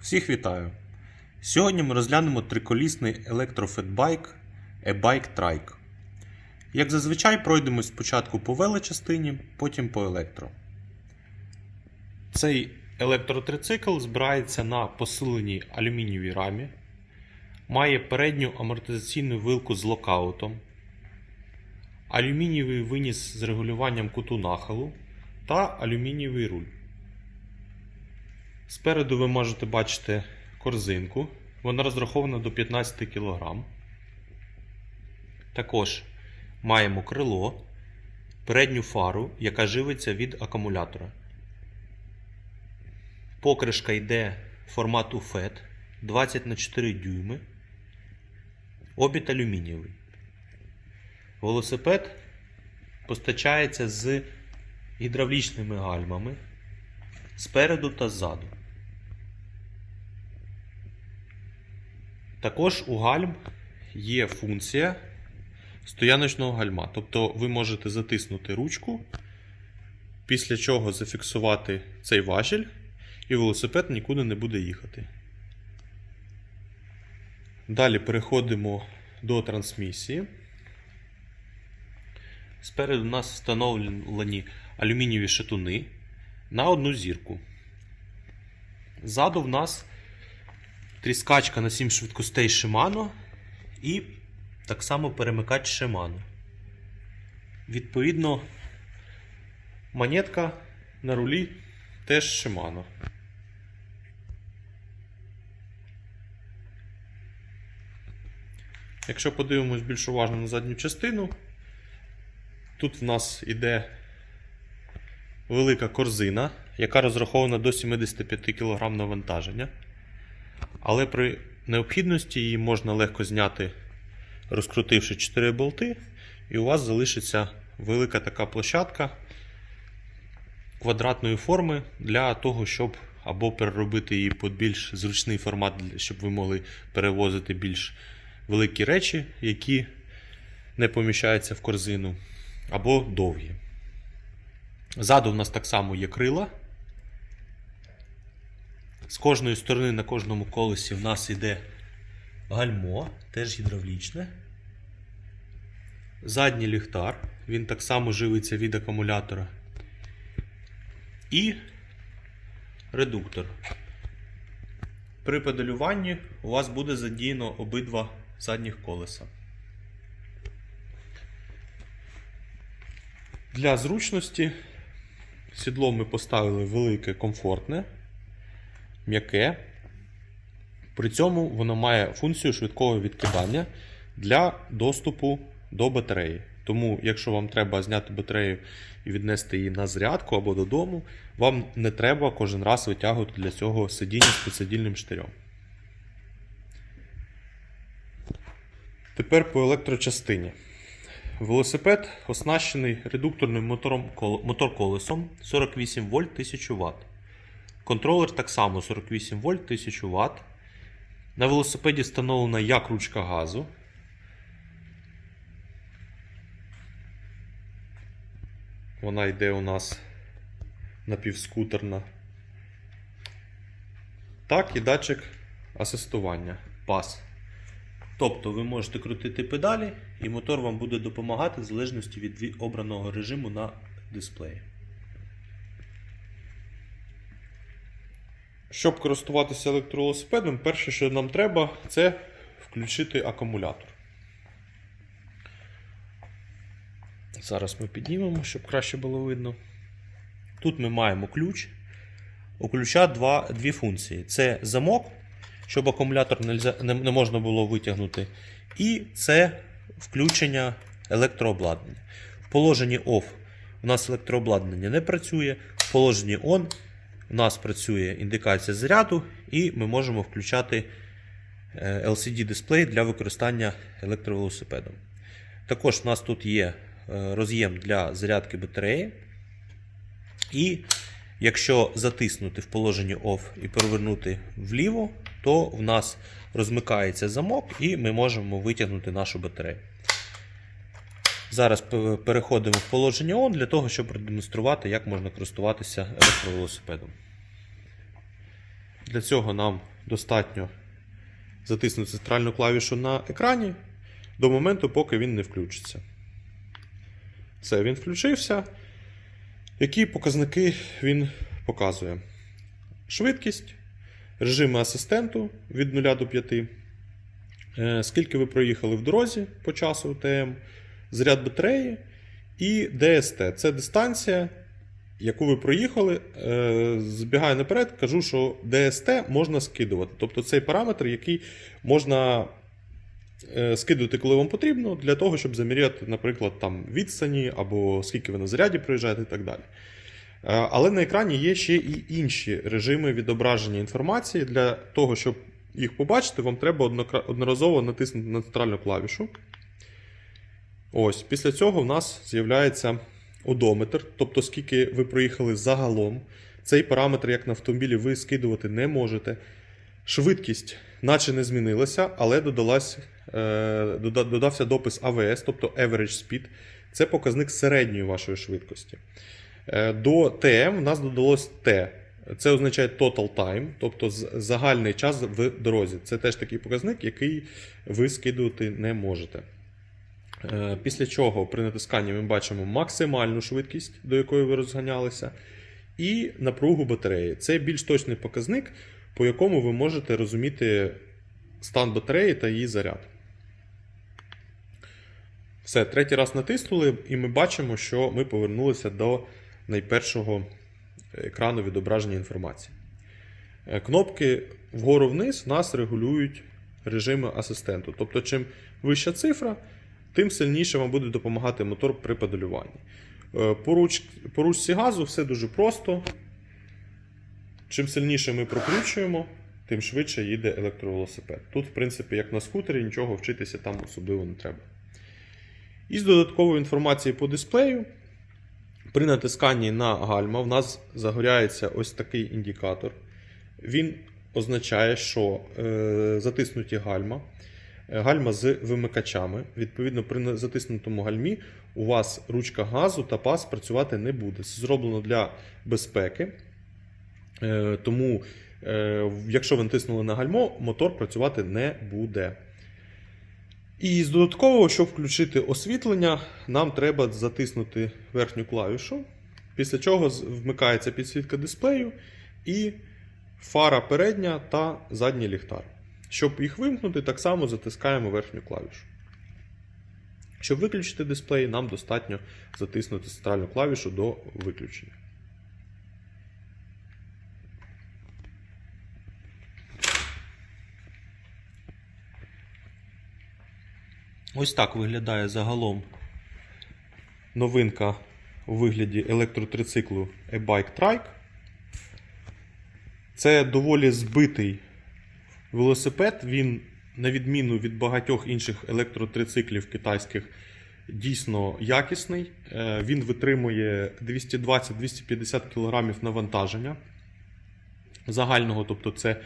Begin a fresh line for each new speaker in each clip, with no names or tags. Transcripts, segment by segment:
Всіх вітаю! Сьогодні ми розглянемо триколісний електрофетбайк e-bike Trike. Як зазвичай, пройдемось спочатку по велочастині, потім по електро. Цей електротрицикл збирається на посиленій алюмінієвій рамі, має передню амортизаційну вилку з локаутом, алюмінієвий виніс з регулюванням куту нахилу та алюмінієвий руль. Спереду ви можете бачити корзинку. Вона розрахована до 15 кг. Також маємо крило, передню фару, яка живиться від акумулятора. Покришка йде формату FET 20 на 4 дюйми. Обід алюмінієвий. Велосипед постачається з гідравлічними гальмами спереду та ззаду. Також у гальм є функція стояночного гальма. Тобто ви можете затиснути ручку, після чого зафіксувати цей важіль, і велосипед нікуди не буде їхати. Далі переходимо до трансмісії. Спереду у нас встановлені алюмінієві шатуни на одну зірку. Ззаду в нас тріскачка на 7 швидкостей Shimano і так само перемикач Shimano. Відповідно, монетка на рулі теж Shimano. Якщо подивимось більш уважно на задню частину, тут в нас іде велика корзина, яка розрахована до 75 кг навантаження. Але при необхідності її можна легко зняти, розкрутивши 4 болти, і у вас залишиться велика така площадка квадратної форми для того, щоб або переробити її під більш зручний формат, щоб ви могли перевозити більш великі речі, які не поміщаються в корзину, або довгі. Ззаду в нас так само є крила. З кожної сторони на кожному колесі в нас йде гальмо, теж гідравлічне. Задній ліхтар, він так само живиться від акумулятора. І редуктор. При педалюванні у вас буде задіяно обидва задніх колеса. Для зручності сідло ми поставили велике, комфортне, м'яке. При цьому воно має функцію швидкого відкидання для доступу до батареї. Тому, якщо вам треба зняти батарею і віднести її на зарядку або додому, вам не треба кожен раз витягувати для цього сидіння з підсидільним штирем. Тепер по електрочастині. Велосипед оснащений редукторним мотор-колесом 48 вольт 1000 Вт. Контролер так само 48 вольт 1000 Вт. На велосипеді встановлена як ручка газу. Вона йде у нас напівскутерна. Так і датчик асистування. Пас. Тобто ви можете крутити педалі, і мотор вам буде допомагати в залежності від обраного режиму на дисплеї. Щоб користуватися електровелосипедом, перше, що нам треба, це включити акумулятор. Зараз ми піднімемо, щоб краще було видно. Тут ми маємо ключ. У ключа два, дві функції: це замок, щоб акумулятор не, можна було витягнути. І це включення електрообладнання. В положенні OFF у нас електрообладнання не працює, в положенні ON у нас працює індикація заряду, і ми можемо включати LCD-дисплей для використання електровелосипедом. Також у нас тут є роз'єм для зарядки батареї. І якщо затиснути в положенні OFF і перевернути вліво, то в нас розмикається замок і ми можемо витягнути нашу батарею. Зараз переходимо в положення ON для того, щоб продемонструвати, як можна користуватися електровелосипедом. Для цього нам достатньо затиснути центральну клавішу на екрані до моменту, поки він не включиться. Все, він включився. Які показники він показує? Швидкість, режими асистенту від 0 до 5, е, скільки ви проїхали в дорозі по часу ТМ, заряд батареї і DST. Це дистанція, яку ви проїхали. Е, Збігаю наперед, кажу, що DST можна скидувати. Тобто цей параметр, який можна е, скидувати, коли вам потрібно, для того, щоб заміряти, наприклад, там відстані або скільки ви на заряді проїжджаєте і так далі. Е, Але на екрані є ще і інші режими відображення інформації. Для того, щоб їх побачити, вам треба одноразово натиснути на центральну клавішу. Ось, після цього в нас з'являється одометр, тобто скільки ви проїхали загалом. Цей параметр, як на автомобілі, ви скидувати не можете. Швидкість, наче не змінилася, але додалась, е, додався допис AVS, тобто Average Speed. Це показник середньої вашої швидкості. Е, До TM в нас додалось T. Це означає Total Time, тобто загальний час в дорозі. Це теж такий показник, який ви скидувати не можете. Е, Після чого при натисканні ми бачимо максимальну швидкість, до якої ви розганялися, і напругу батареї. Це більш точний показник, по якому ви можете розуміти стан батареї та її заряд. Все, третій раз натиснули, і ми бачимо, що ми повернулися до найпершого екрану відображення інформації. Е, Кнопки вгору-вниз нас регулюють режими асистенту. Тобто, чим вища цифра, тим сильніше вам буде допомагати мотор при педалюванні. Е, По, ручці газу все дуже просто. Чим сильніше ми прокручуємо, тим швидше їде електровелосипед. Тут, в принципі, як на скутері, нічого вчитися там особливо не треба. Із додаткової інформації по дисплею. При натисканні на гальма в нас загоряється ось такий індикатор. Він означає, що е, затиснуті гальма, гальма з вимикачами. Відповідно, при затиснутому гальмі у вас ручка газу та пас працювати не буде. Це зроблено для безпеки. Е, тому, е, якщо ви натиснули на гальмо, мотор працювати не буде. І з додаткового, щоб включити освітлення, нам треба затиснути верхню клавішу, після чого вмикається підсвітка дисплею і фара передня та задній ліхтар. Щоб їх вимкнути, так само затискаємо верхню клавішу. Щоб виключити дисплей, нам достатньо затиснути центральну клавішу до виключення. Ось так виглядає загалом новинка у вигляді електротрициклу e-bike Trike. Це доволі збитий велосипед. Він, на відміну від багатьох інших електротрициклів китайських, дійсно якісний. Е, Він витримує 220-250 кг навантаження загального, тобто це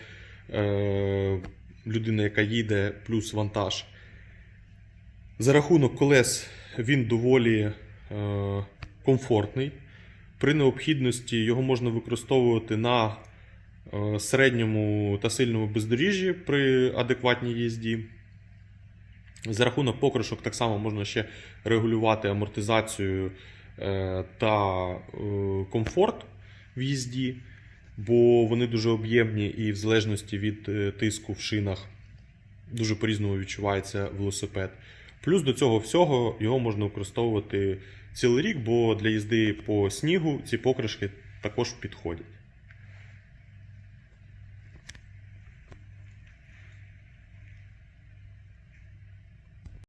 е, людина, яка їде, плюс вантаж. За рахунок колес він доволі е, комфортний. При необхідності його можна використовувати на середньому та сильному бездоріжжі при адекватній їзді. За рахунок покришок так само можна ще регулювати амортизацію е, та е, комфорт в їзді, бо вони дуже об'ємні і в залежності від е, тиску в шинах дуже по-різному відчувається велосипед. Плюс до цього всього його можна використовувати цілий рік, бо для їзди по снігу ці покришки також підходять.